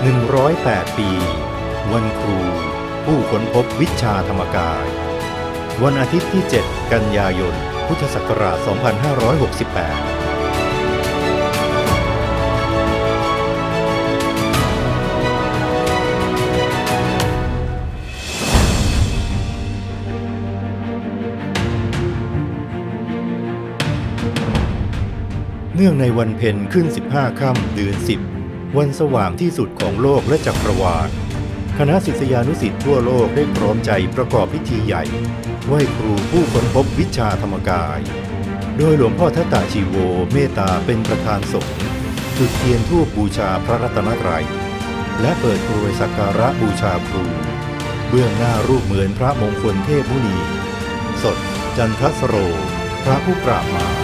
108 ปี วันครู ผู้ค้นพบวิชาธรรมกาย วันอาทิตย์ที่ 7 กันยายน พุทธศักราช 2568เนื่องในวันเพ็ญขึ้น 15 ค่ำเดือน 10 วันสว่างที่สุดของโลกและจักรวาล คณะศิษยานุศิษย์ทั่วโลกได้พร้อมใจประกอบพิธีใหญ่ไหว้ครูผู้ค้นพบวิชาธรรมกาย โดยหลวงพ่อทัตตาชีโวเมตตาเป็นประธานสงฆ์จุดเทียนทูปบูชาพระรัตนตรัย และเปิดกรวยสักการะบูชาครู เบื้องหน้ารูปเหมือนพระมงคลเทพมุนี สดจันทสโร พระผู้ปราบมา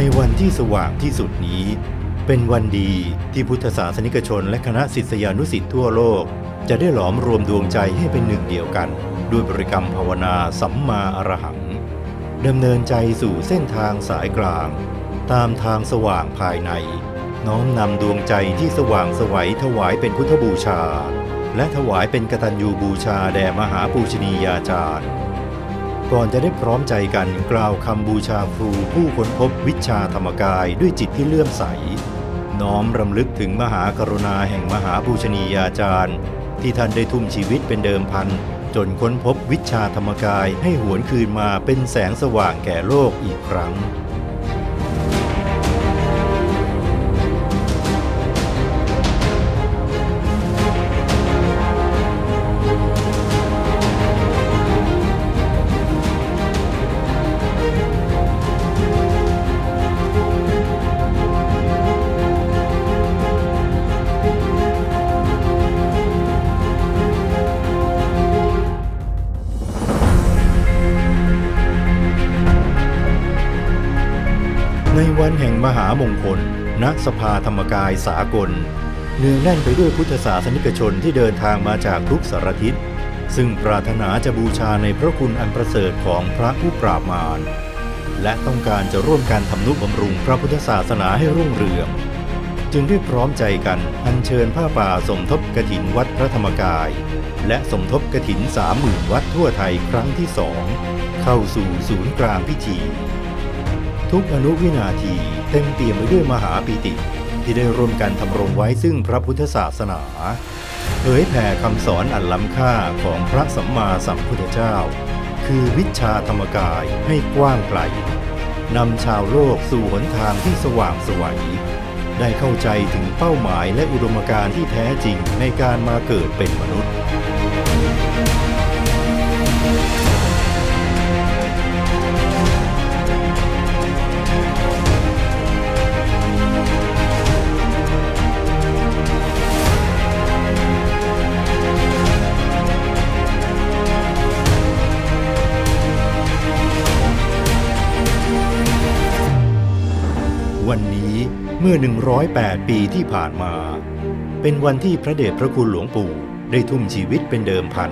ในวันที่สว่างที่สุดนี้ เป็นวันดีที่พุทธศาสนิกชนและคณะศิษยานุศิษย์ทั่วโลก จะได้หลอมรวมดวงใจให้เป็นหนึ่งเดียวกัน ด้วยบริกรรมภาวนาสัมมาอรหังดำเนินใจสู่เส้นทางสายกลาง ตามทางสว่างภายใน น้อมนำดวงใจที่สว่างสวัยถวายเป็นพุทธบูชา และถวายเป็นกตัญญูบูชาแด่มหาปูชนียาจารย์ ก่อนจะได้พร้อมใจกันกล่าวคำบูชาครูผู้ค้นพบวิชาธรรมกายด้วยจิตที่เลื่อมใส น้อมรำลึกถึงมหากรุณาแห่งมหาบูชนียาจารย์ ที่ท่านได้ทุ่มชีวิตเป็นเดิมพันจนค้นพบวิชาธรรมกายให้หวนคืนมาเป็นแสงสว่างแก่โลกอีกครั้ง ห่งมหามงคล ณ สภาธรรมกายสากล เนืองแน่นไปด้วยพุทธศาสนิกชนที่เดินทางมาจากทุกสารทิศ ซึ่งปรารถนาจะบูชาในพระคุณอันประเสริฐของพระผู้ปราบมาร และต้องการจะร่วมการทำนุบำรุงพระพุทธศาสนาให้รุ่งเรือง จึงได้พร้อมใจกันอัญเชิญผ้าป่าสมทบกระถินวัดพระธรรมกาย และสมทบกระถินสามหมื่นวัดทั่วไทยครั้งที่สองเข้าสู่ศูนย์กลางพิธีทุกอนุวินาที เต็มเปี่ยมไปด้วยมหาปิติ ที่ได้ร่วมกันทำรงไว้ซึ่งพระพุทธศาสนาเผยแผ่คำสอนอันล้ำค่าของพระสัมมาสัมพุทธเจ้า คือวิชาธรรมกายให้กว้างไกลนำชาวโลกสู่หนทางที่สว่างไสวัยได้เข้าใจถึงเป้าหมายและอุดมการณ์ที่แท้จริงในการมาเกิดเป็นมนุษย์ มื่อ 108 ปีที่ผ่านมา เป็นวันที่พระเดชพระคุณหลวงปู่ได้ทุ่มชีวิตเป็นเดิมพัน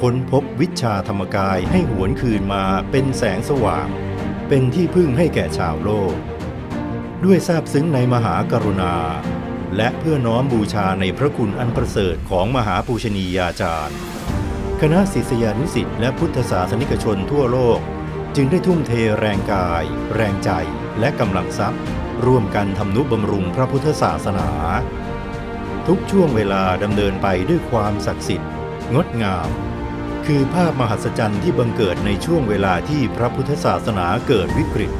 ค้นพบวิชาธรรมกายให้หวนคืนมาเป็นแสงสว่าง เป็นที่พึ่งให้แก่ชาวโลก ด้วยทราบซึ้งในมหากรุณา และเพื่อน้อมบูชาในพระคุณอันประเสริฐของมหาปูชนียาจารย์ คณะศิษยานุศิษย์และพุทธศาสนิกชนทั่วโลก จึงได้ทุ่มเทแรงกาย แรงใจและกำลังทรัพย์ ร่วมกันทำนุบำรุงพระพุทธศาสนา ทุกช่วงเวลาดำเนินไปด้วยความศักดิ์สิทธิ์ งดงาม คือภาพมหัศจรรย์ที่บังเกิดในช่วงเวลาที่พระพุทธศาสนาเกิดวิกฤต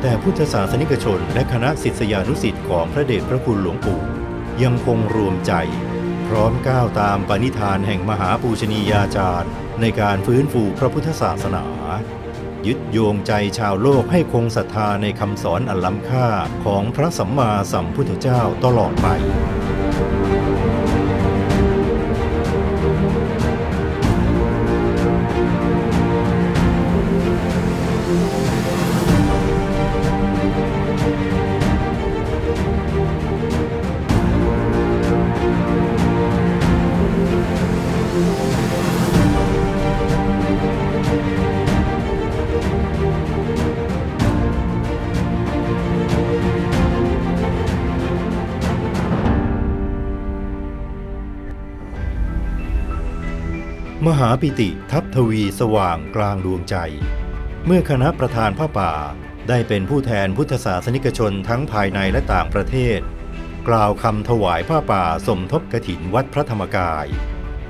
แต่พุทธศาสนิกชนและคณะศิษยานุศิษย์ของพระเดชพระคุณหลวงปู่ยังคงรวมใจ พร้อมก้าวตามปณิธานแห่งมหาปูชนียาจารย์ ในการฟื้นฟูพระพุทธศาสนา ยึดโยงใจชาวโลกให้คงศรัทธาในคำสอนอันล้ำค่าของพระสัมมาสัมพุทธเจ้าตลอดไป หาปิติทัพทวีสว่างกลางดวงใจ เมื่อคณะประธานผ้าป่าได้เป็นผู้แทนพุทธศาสนิกชนทั้งภายในและต่างประเทศ กล่าวคำถวายผ้าป่าสมทบกถินวัดพระธรรมกาย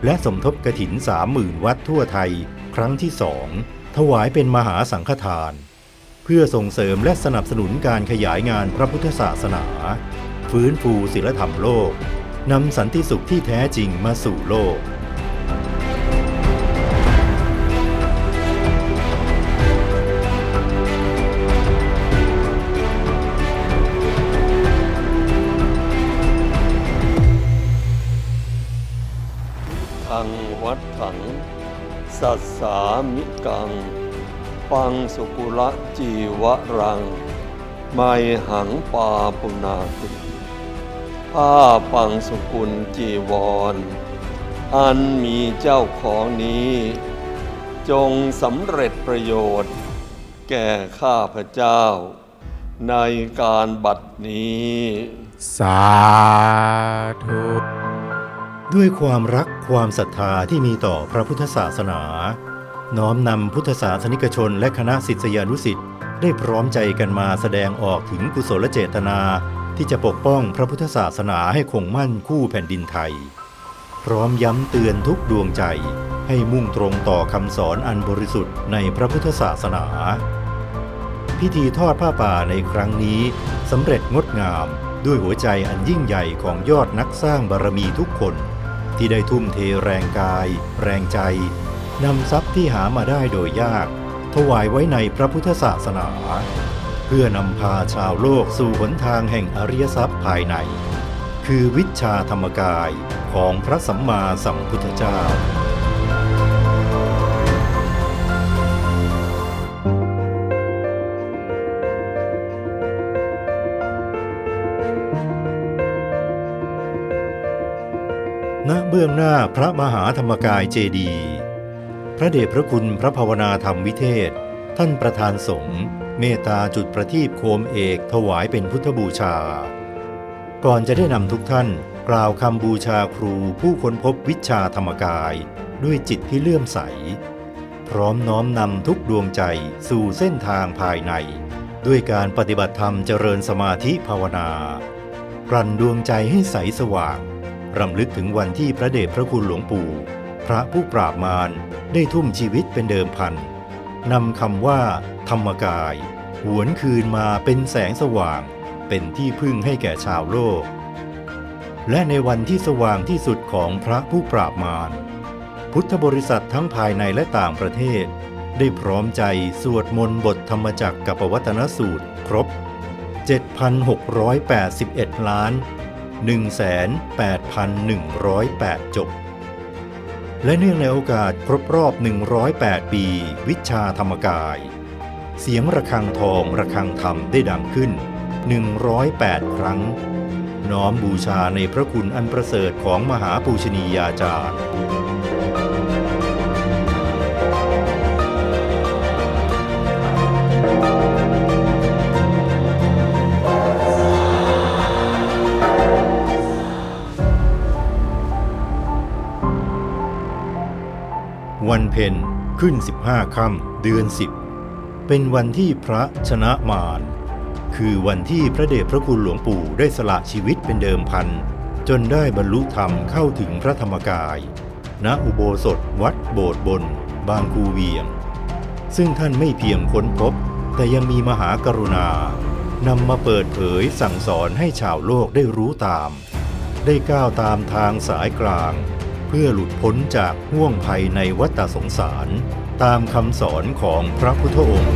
และสมทบกถินสามหมื่นวัดทั่วไทย ครั้งที่สองถวายเป็นมหาสังฆทาน เพื่อส่งเสริมและสนับสนุนการขยายงานพระพุทธศาสนา ฟื้นฟูศิลธรรมโลกนำสันติสุขที่แท้จริงมาสู่โลก ทังวัดถัง สัสสามิกัง ปังสุกุละจีวรัง ไมหังปาปุนาติผ้าปังสุกุลจีวร อันมีเจ้าของนี้ จงสำเร็จประโยชน์ แก่ข้าพเจ้า ในการบัดนี้ สาธุ ด้วยความรักความศรัทธาที่มีต่อพระพุทธศาสนา น้อมนำพุทธศาสนิกชนและคณะศิษยานุสิ์ได้พร้อมใจกันมาแสดงออกถึงกุศลเจตนา ที่จะปกป้องพระพุทธศาสนาให้คงมั่นคู่แผ่นดินไทย พร้อมย้ำเตือนทุกดวงใจให้มุ่งตรงต่อคำสอนอันบริสุทธิ์ในพระพุทธศาสนา พิธีทอดผ้าป่าในครั้งนี้สำเร็จงดงามด้วยหัวใจอันยิ่งใหญ่ของยอดนักสร้างบารมีทุกคน ที่ได้ทุ่มเทแรงกาย แรงใจนำทรัพย์ที่หามาได้โดยยาก ถวายไว้ในพระพุทธศาสนา เพื่อนำพาชาวโลกสู่หนทางแห่งอริยทรัพย์ภายใน คือวิชาธรรมกายของพระสัมมาสัมพุทธเจ้า เบื้องหน้าพระมหาธรรมกายเจดี พระเดชพระคุณพระภาวนาธรรมวิเทศ ท่านประธานสงฆ์เมตตาจุดประทีปโคมเอกถวายเป็นพุทธบูชา ก่อนจะได้นำทุกท่าน กล่าวคำบูชาครูผู้ค้นพบวิชาธรรมกาย ด้วยจิตที่เลื่อมใส พร้อมน้อมนำทุกดวงใจสู่เส้นทางภายใน ด้วยการปฏิบัติธรรมเจริญสมาธิภาวนา กลั่นดวงใจให้ใสสว่าง รำลึกถึงวันที่พระเดชพระคุณหลวงปู่ พระผู้ปราบมารได้ทุ่มชีวิตเป็นเดิมพันนำคำว่า ธรรมกาย หวนคืนมาเป็นแสงสว่าง เป็นที่พึ่งให้แก่ชาวโลก และในวันที่สว่างที่สุดของพระผู้ปราบมารพุทธบริษัททั้งภายในและต่างประเทศ ได้พร้อมใจสวดมนต์บทธรรมจักรกับวัตนสูตรครบ 7,681 ล้าน 1,8108 จบ และเนื่องในโอกาสครบรอบ 108 ปี วิชาธรรมกาย เสียงระฆังทองระฆังธรรมได้ดังขึ้น 108 ครั้ง น้อมบูชาในพระคุณอันประเสริฐของมหาปูชนียาจารย์ วันเพ็ญขึ้น 15ค่ำเดือน 10 เป็นวันที่พระชนะมารคือวันที่พระเดชพระคุณหลวงปู่ได้สละชีวิตเป็นเดิมพัน จนได้บรรลุธรรมเข้าถึงพระธรรมกาย ณอุโบสถวัดโบสถ์บน บางคูเวียง ซึ่งท่านไม่เพียงค้นพบ แต่ยังมีมหากรุณานำมาเปิดเผยสั่งสอนให้ชาวโลกได้รู้ตาม ได้ก้าวตามทางสายกลาง เพื่อหลุดพ้นจากห่วงภัยในวัฏสงสาร ตามคำสอนของพระพุทธองค์